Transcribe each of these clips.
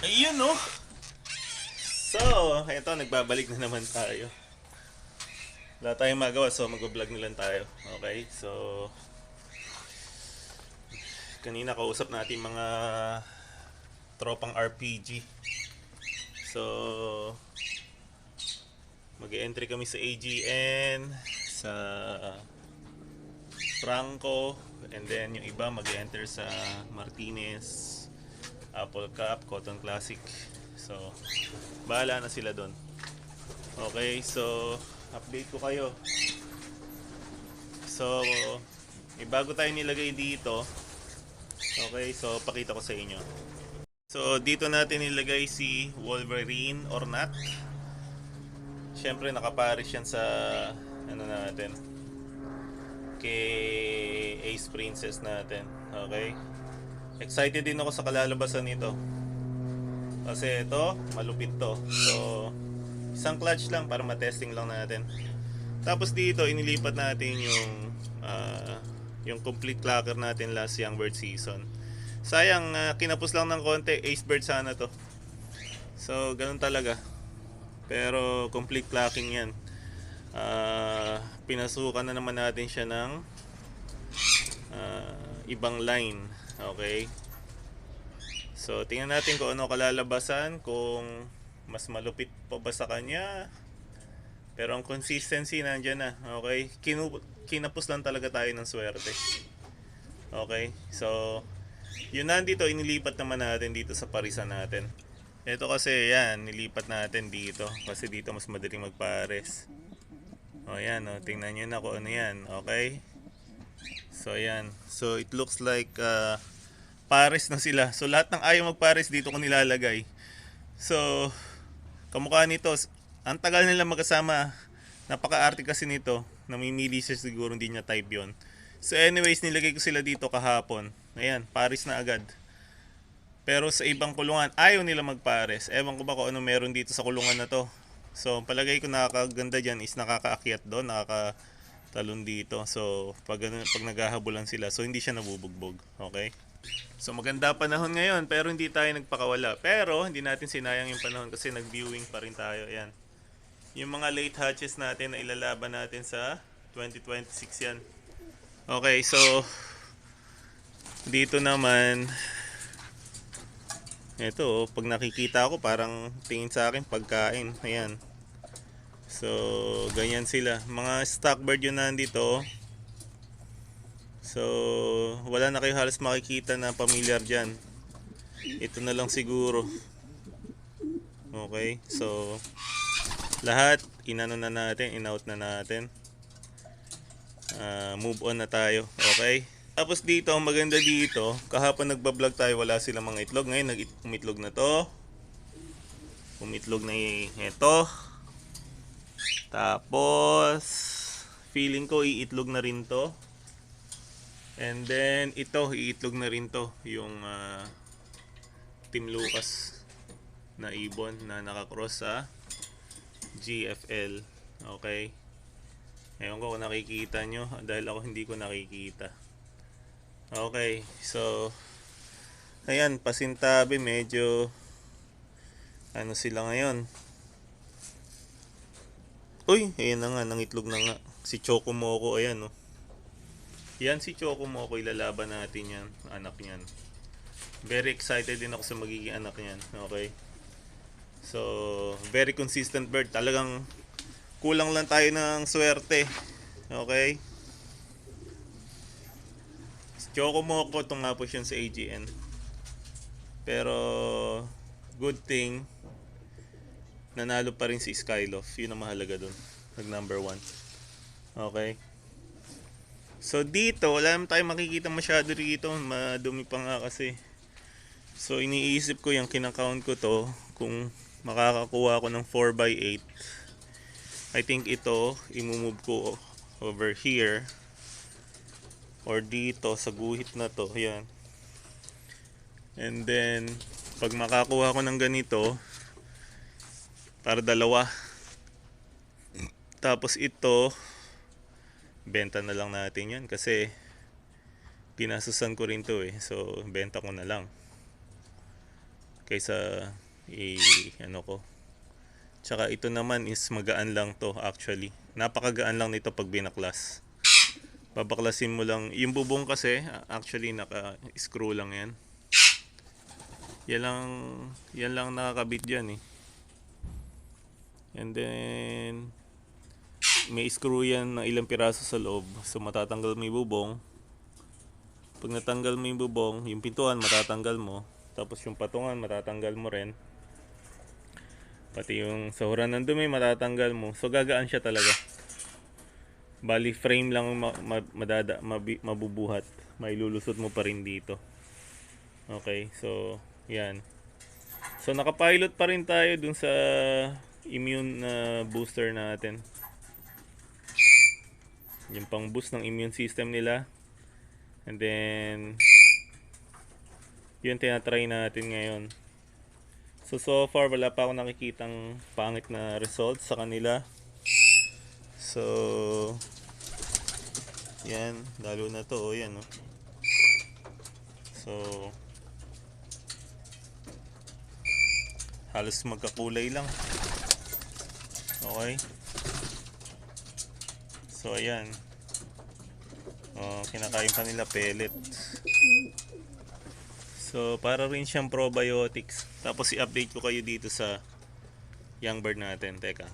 Ayun no. So, eto nagbabalik na naman tayo. Wala tayong magawa so mag-vlog na lang tayo. Okay? So kanina kausap natin mga tropang RPG. So mag-entry kami sa AGN sa Franco and then yung iba mag-enter sa Martinez Apple Cup, Cotton Classic. So, bahala na sila doon. Okay, so update ko kayo. So, may bago tayo nilagay dito. Okay, so pakita ko sa inyo. So, dito natin nilagay si Wolverine or not. Siyempre, nakaparis yan sa ano natin kay Ace Princess natin. Okay? Excited din ako sa kalalabasan nito. Kasi ito, malupit to. So, isang clutch lang para matesting lang natin. Tapos dito, inilipat natin yung ah, yung complete clacker natin last young bird season. Sayang, ah, kinapos lang ng konti. Ace bird sana to. So, ganun talaga. Pero, complete clacking yan. Ah, pinasukan na naman natin siya ng ah, ibang line. Okay? So, tingnan natin kung ano kalalabasan, kung mas malupit pa ba sa kanya. Pero ang consistency nandyan na. Okay? Kinu kinapos lang talaga tayo ng swerte. Okay? So, yun nandito, inilipat naman natin dito sa parisan natin. Ito kasi, yan, nilipat natin dito. Kasi dito mas madaling magpares. O, yan, o. Tingnan nyo na kung ano yan. Okay? So, ayan. So, it looks like uh, pares na sila. So, lahat ng ayaw magpares dito ko nilalagay. So, kamukha nito, ang tagal nila magkasama. Napaka-arte kasi nito. Namimili siya siguro hindi niya type yon. So, anyways, nilagay ko sila dito kahapon. Ayan, pares na agad. Pero sa ibang kulungan, ayaw nila magpares. Ewan ko ba kung ano meron dito sa kulungan na to. So, palagay ko nakakaganda dyan is nakakaakyat doon, nakakatalon dito. So, pag, ano- pag naghahabulan sila, so hindi siya nabubugbog. Okay? So, maganda panahon ngayon, pero hindi tayo nagpakawala. Pero, hindi natin sinayang yung panahon kasi nag-viewing pa rin tayo. Ayan. Yung mga late hatches natin na ilalaban natin sa 2026 yan. Okay, so, dito naman, ito, oh, pag nakikita ko parang tingin sa akin pagkain. Ayan. So, ganyan sila. Mga stock bird yun nandito. So, wala na kayo halos makikita na familiar dyan. Ito na lang siguro. Okay, so lahat inano na natin, in-out na natin. Ah, move on na tayo. Okay? Tapos dito, maganda dito, kahapon nagbablog tayo, wala silang mga itlog. Ngayon, nag umitlog na to. Umitlog na ito. Tapos, feeling ko iitlog na rin to. And then, ito, iitlog na rin to. Yung ah, Team Lucas na ibon na nakakross sa GFL. Okay? Ewan ko kung nakikita nyo dahil ako hindi ko nakikita. Okay, so ayan, pasintabi medyo ano sila ngayon. Uy, ayan na nga, nangitlog na nga. Si Choco Moco, ayan oh. Yan si Choco Moco, ilalaban natin yan, anak niyan. Very excited din ako sa magiging anak niyan, okay? So, very consistent bird. Talagang kulang lang tayo ng swerte. Okay? Choco Moco itong nga po siya sa AGN. Pero, good thing, nanalo pa rin si Skyloft. Yun ang mahalaga dun. Nag number one. Okay? So, dito, wala naman tayo makikita masyado rito. Madumi pa nga kasi. So, iniisip ko yung kinakount ko to kung makakakuha ako ng 4x8. I think ito, imumove ko over here or dito sa guhit na to. Yan. And then, pag makakuha ko ng ganito, para dalawa. Tapos ito, benta na lang natin yan kasi ginasusan ko rin to eh. So, benta ko na lang. kaysa i ano ko. Tsaka ito naman is magaan lang to actually. Napakagaan lang nito pag binaklas. Babaklasin mo lang. Yung bubong kasi actually naka-screw lang yan. Yan lang, yan lang nakakabit dyan eh. And then, may screw yan ng ilang piraso sa loob. So matatanggal mo yung bubong. Pag natanggal mo yung bubong, yung pintuan matatanggal mo. Tapos yung patungan matatanggal mo rin. Pati yung sahuran ng dumi matatanggal mo. So gagaan siya talaga. Bali frame lang ma- ma- madada mabubuhat. May lulusot mo pa rin dito. Okay, so yan. So nakapilot pa rin tayo dun sa immune na booster natin. Yung pang boost ng immune system nila. And then yun tinatry natin ngayon. So so far wala pa ako nakikitang pangit na results sa kanila. So yan, lalo na to, oh, yan oh. So halos magkakulay lang. Okay. So ayan. Oh, kinakain pa nila pellet. So para rin siyang probiotics. Tapos i-update ko kayo dito sa young bird natin. Teka.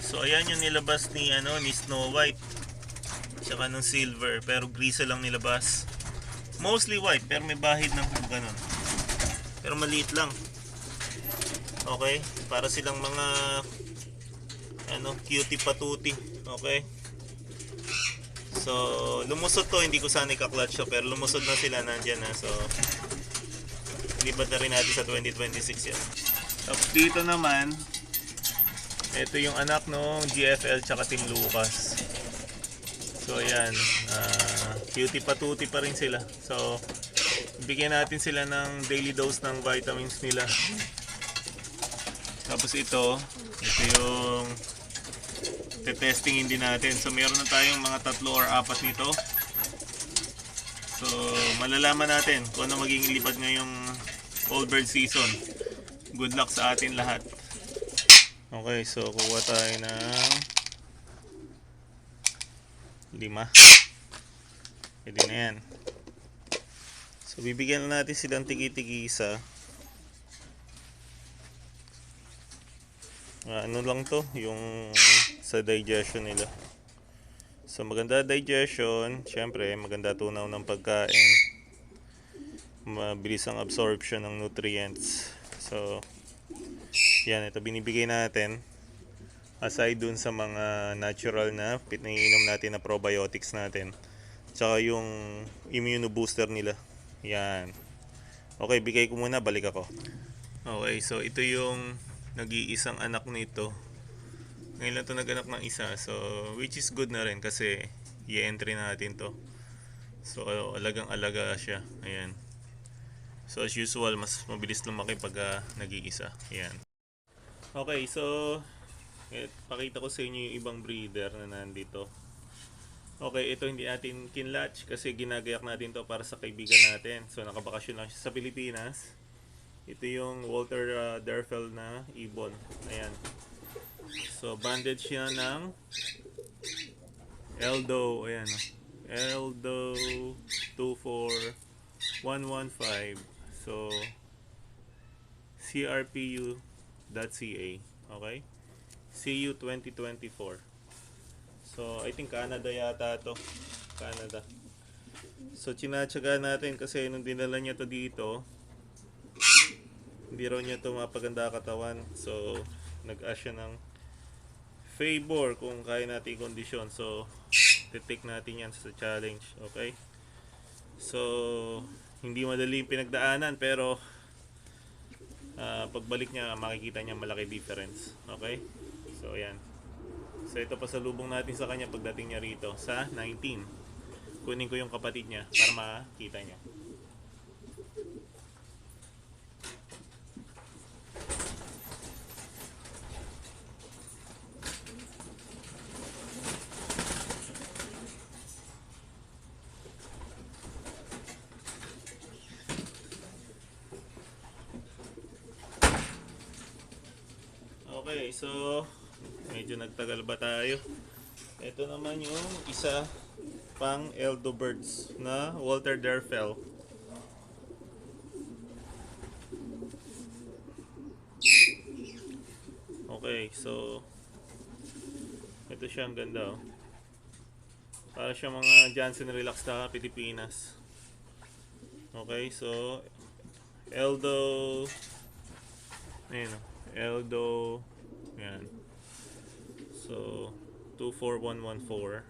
So ayan yung nilabas ni ano ni Snow White. Tsaka nung silver pero grise lang nilabas. Mostly white pero may bahid ng ganun. Pero maliit lang. Okay? Para silang mga ano, cutie patuti. Okay? So, lumusot to, hindi ko sana ika-clutch to, pero lumusot na sila nandyan na. So, libat na rin natin sa 2026 yan. Tapos dito naman, ito yung anak no GFL tsaka Team Lucas. So ayan, ah, cutie patuti pa rin sila. So bigyan natin sila ng daily dose ng vitamins nila. Tapos ito, ito yung testingin din natin. So meron na tayong mga tatlo or apat nito. So malalaman natin kung ano magiging lipad ngayong old bird season. Good luck sa atin lahat. Okay, so kuha tayo ng lima. Pwede na yan. So bibigyan na natin silang tigi-tigi isa. Ah, ano lang to, yung sa digestion nila. So maganda digestion, syempre maganda tunaw ng pagkain. Mabilis ang absorption ng nutrients. So yan, ito binibigay natin. Aside dun sa mga natural na pinainom natin na probiotics natin. Tsaka yung immunobooster nila. Yan. Okay, bigay ko muna, balik ako. Okay, so ito yung nag-iisang anak nito. Ngayon lang ito naganak ng isa. So, which is good na rin kasi i-entry natin to. So, alagang alaga siya. Ayan. So, as usual, mas mabilis lumaki pag ah, nag-iisa. Ayan. Okay, so eh, pakita ko sa inyo yung ibang breeder na nandito. Okay, ito hindi natin kinlatch kasi ginagayak natin to para sa kaibigan natin. So nakabakasyon lang siya sa Pilipinas. Ito yung Walter uh, Derfel na ibon. Ayan. So banded siya ng Eldo, ayan. oh. Eldo 24115. So CRPU.ca. Okay? CU 2024. So, I think Canada yata to. Canada. So, chinatsaga natin kasi nung dinala niya to dito, hindi raw niya to mapaganda katawan. So, nag-ask siya ng favor kung kaya natin kondisyon. So, titake natin yan sa challenge. Okay? So, hindi madali yung pinagdaanan pero ah, pagbalik niya makikita niya malaki difference. Okay? So, ayan. So, ito pa sa lubong natin sa kanya pagdating niya rito sa 19. Kunin ko yung kapatid niya para makita niya. Okay, so medyo nagtagal ba tayo? Ito naman yung isa pang Eldo Birds na Walter Derfel. Okay, so ito siya ang ganda oh. Para siya mga Johnson Relax na Pilipinas. Okay, so Eldo Ayun oh. Eldo Yan. So 24114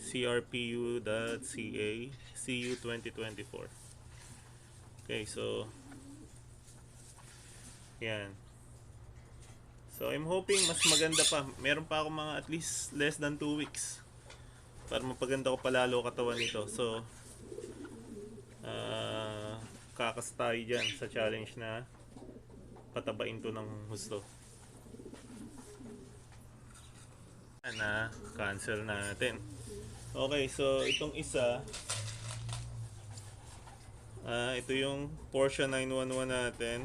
crpu.ca CU 2024 Okay, so yan. So I'm hoping mas maganda pa. Meron pa ako mga at least less than 2 weeks para mapaganda ko palalo katawan nito. So ah kakas tayo dyan sa challenge na patabain to ng husto. Na cancel natin. Okay, so itong isa ah ito yung Porsche 911 natin.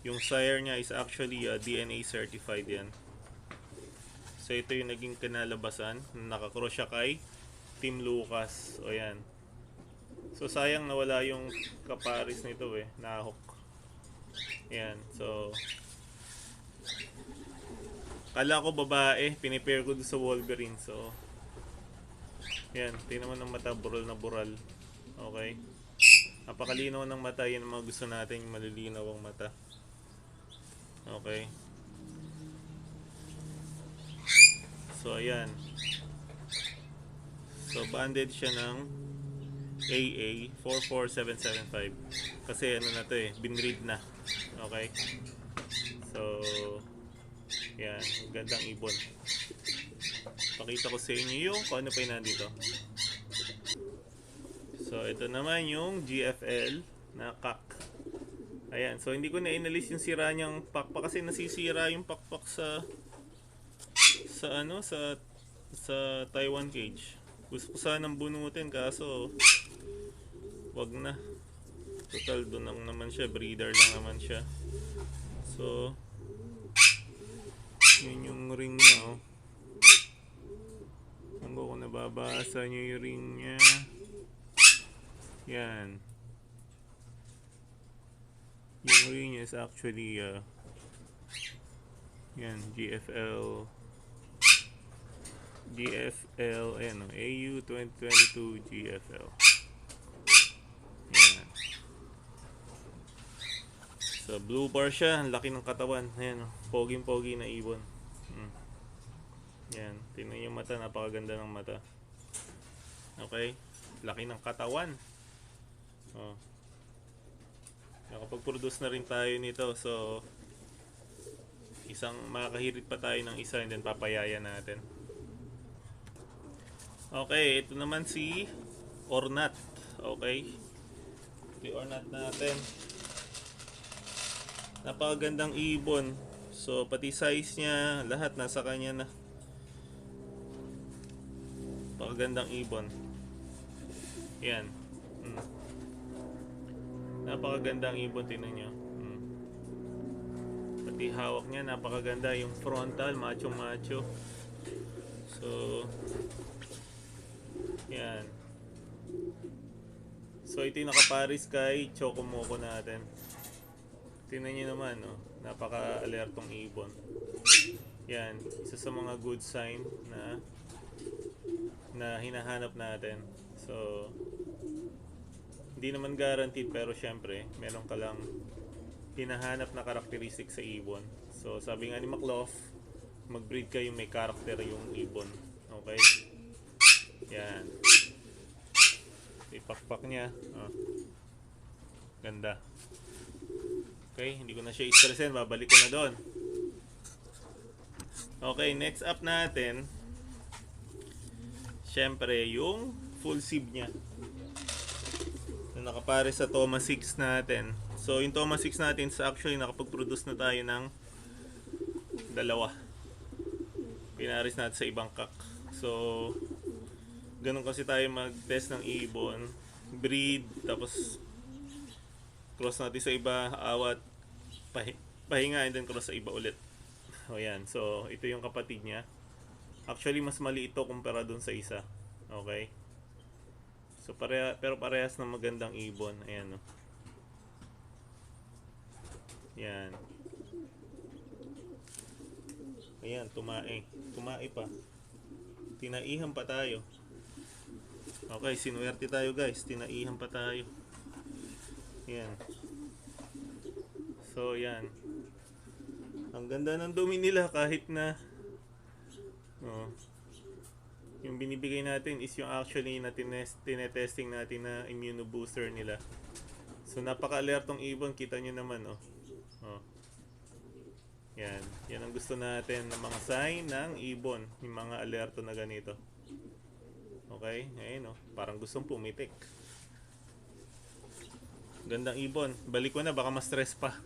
Yung sire niya is actually uh, DNA certified yan. So ito yung naging kinalabasan. Nakakross siya kay Team Lucas. O yan. So sayang nawala yung kaparis nito eh. Nahok. Yan. So Kala ko babae, pinipare ko sa Wolverine. So yan, tingnan mo ng mata, bural na bural. Okay. Napakalinaw ng mata, yan ang mga gusto natin, yung malilinaw ang mata. Okay. So, ayan. So, banded siya ng AA 44775. Kasi ano na to eh, binread na. Okay. So, yan. Gandang ibon. Pakita ko sa inyo yung kung ano pa yung nandito. So, ito naman yung GFL na kak. Ayan, so hindi ko na inalis yung sira niyang pakpak kasi nasisira yung pakpak sa sa ano sa sa Taiwan cage. Gusto ko sanang bunutin kaso wag na. Total doon lang naman siya, breeder lang naman siya. So yun yung ring niya oh. Ang ko kung nababasa niyo yung ring niya. Yan. Yung ring is actually uh, yan GFL GFL ano AU 2022 GFL yan so blue bar siya ang laki ng katawan ayan oh, poging pogi na ibon hmm. yan tingnan yung mata napakaganda ng mata okay laki ng katawan oh Nakapag-produce na rin tayo nito. So, isang makakahirit pa tayo ng isa and then papayaya natin. Okay, ito naman si Ornat. Okay. Yung Ornat natin. Napakagandang ibon. So, pati size niya, lahat nasa kanya na. Napakagandang ibon. Yan. Mm. Napakagandang ibon, tingnan nyo. Hmm. Pati hawak niya, napakaganda. Yung frontal, macho-macho. So, yan. So, ito yung nakaparis kay Chocomoco natin. Tingnan nyo naman, no? Napaka-alertong ibon. Yan, isa sa mga good sign na na hinahanap natin. So, hindi naman guaranteed pero syempre meron ka lang hinahanap na karakteristik sa ibon. So sabi nga ni McLaugh, mag-breed kayo may karakter yung ibon. Okay? Yan. Ipakpak niya. Oh. Ganda. Okay, hindi ko na siya istressin. Babalik ko na doon. Okay, next up natin, syempre yung full sieve niya na nakapare sa Thomas 6 natin. So, yung Thomas 6 natin, sa actually nakapag-produce na tayo ng dalawa. Pinaris natin sa ibang kak. So, ganun kasi tayo mag-test ng ibon. Breed, tapos cross natin sa iba, awat, pahi pahinga and then cross sa iba ulit. O yan. So, ito yung kapatid niya. Actually, mas maliit ito kumpara dun sa isa. Okay? So, pareha, pero parehas na magandang ibon. Ayan, no. Yan. Ayan, tumae. Tumae pa. Tinaihan pa tayo. Okay, sinuwerte tayo guys. Tinaihan pa tayo. Yan. So, yan. Ang ganda ng dumi nila kahit na oh, yung binibigay natin is yung actually na tinest, tinetesting natin na immunobooster nila. So, napaka-alertong ibon. Kita nyo naman, oh. oh. Yan. Yan ang gusto natin ng mga sign ng ibon. Yung mga alerto na ganito. Okay? Ayun, oh. Parang gustong pumitik. Gandang ibon. Balik ko na, baka ma-stress pa.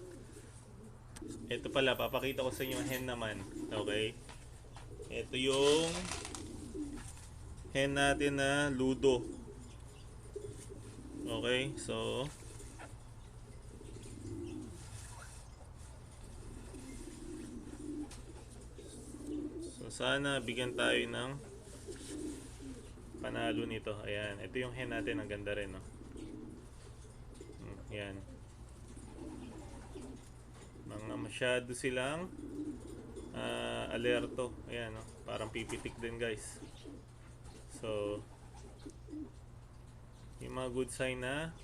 Ito pala, papakita ko sa inyo hen naman. Okay? Ito yung hen natin na ludo. Okay? So, So sana bigyan tayo ng panalo nito. Ayan, ito yung hen natin, ang ganda rin, no. Ayan. Mga masyado silang ah, alerto. Ayan, no. Parang pipitik din, guys. So yung mga good sign na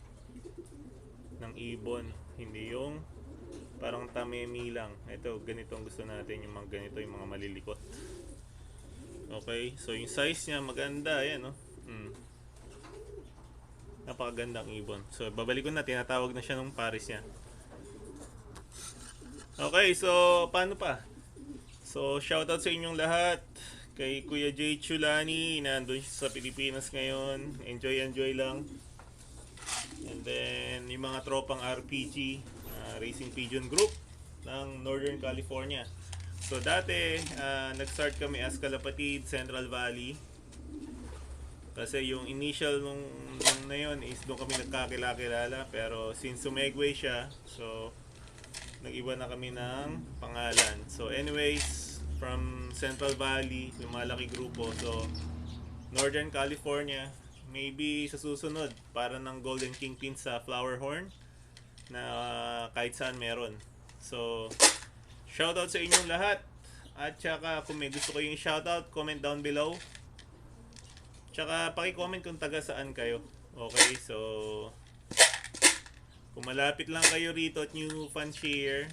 ng ibon, hindi yung parang tamemi lang. Ito, ganito ang gusto natin, yung mga ganito, yung mga malilikot. Okay, so yung size niya maganda, ayan no. Mm. Napakagandang ibon. So babalik ko na, tinatawag na siya ng pares niya. Okay, so paano pa? So shoutout sa inyong lahat. Kay Kuya Jay Chulani, nandun siya sa Pilipinas ngayon. Enjoy, enjoy lang. And then, yung mga tropang RPG, uh, Racing Pigeon Group ng Northern California. So dati, ah, nag-start kami as Kalapatid, Central Valley. Kasi yung initial nung, nung na yun is doon kami nagkakilala Pero since sumegway siya, so nag-iba na kami ng pangalan. So anyways, from Central Valley, lumalaki grupo. So Northern California, maybe sa susunod, para ng Golden Kingpin sa Flower Horn na ah, kahit saan meron. So, Shoutout sa inyong lahat. At saka kung may gusto kayong shoutout, comment down below. Tsaka paki-comment kung taga saan kayo. Okay, so kung malapit lang kayo rito at new fan share,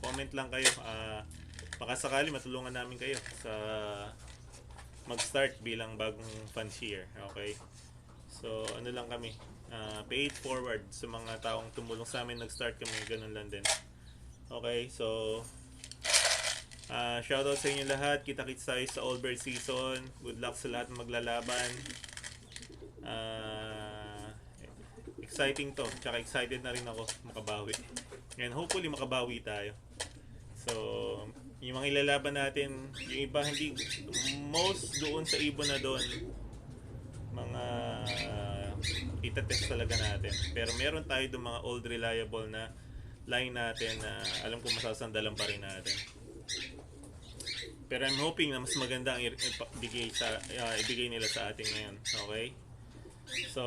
comment lang kayo. Ah, baka matulungan namin kayo sa mag-start bilang bagong fan share. Okay? So, ano lang kami, ah, pay it forward sa mga taong tumulong sa amin, nag-start kami, ganun lang din. Okay, so Ah, shoutout sa inyo lahat. Kita-kits tayo sa Allbird season. Good luck sa lahat maglalaban. Ah, exciting to. Tsaka excited na rin ako makabawi. And hopefully makabawi tayo. So, yung mga ilalaban natin, yung iba hindi, most doon sa ibon na doon, mga itatest talaga natin. Pero meron tayo doon mga old reliable na line natin na alam ko masasandalan pa rin natin. Pero I'm hoping na mas maganda ang ibigay sa ah, ibigay nila sa atin ngayon. Okay? So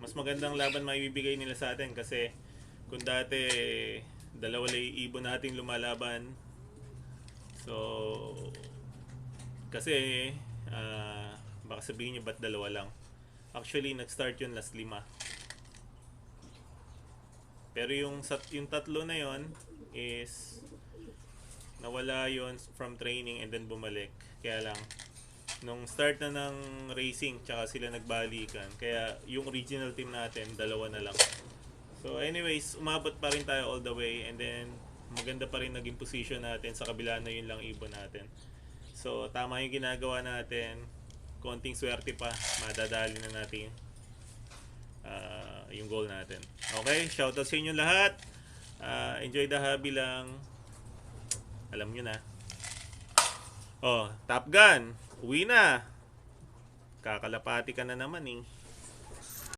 mas magandang laban maibibigay nila sa atin kasi kung dati dalawa lang ibon nating lumalaban. So kasi ah, baka sabihin niyo ba't dalawa lang. Actually nag-start yun last lima. Pero yung yung tatlo na yon is nawala yon from training and then bumalik. Kaya lang nung start na ng racing tsaka sila nagbalikan. Kaya yung original team natin dalawa na lang. So anyways, umabot pa rin tayo all the way and then maganda pa rin naging position natin sa kabila na yun lang ibon natin. So tama yung ginagawa natin. Konting swerte pa, madadali na natin ah, yung goal natin. Okay, shoutout sa inyo lahat. Ah, enjoy the hobby lang. Alam nyo na. Oh, Top Gun. Uwi na. Kakalapati ka na naman eh.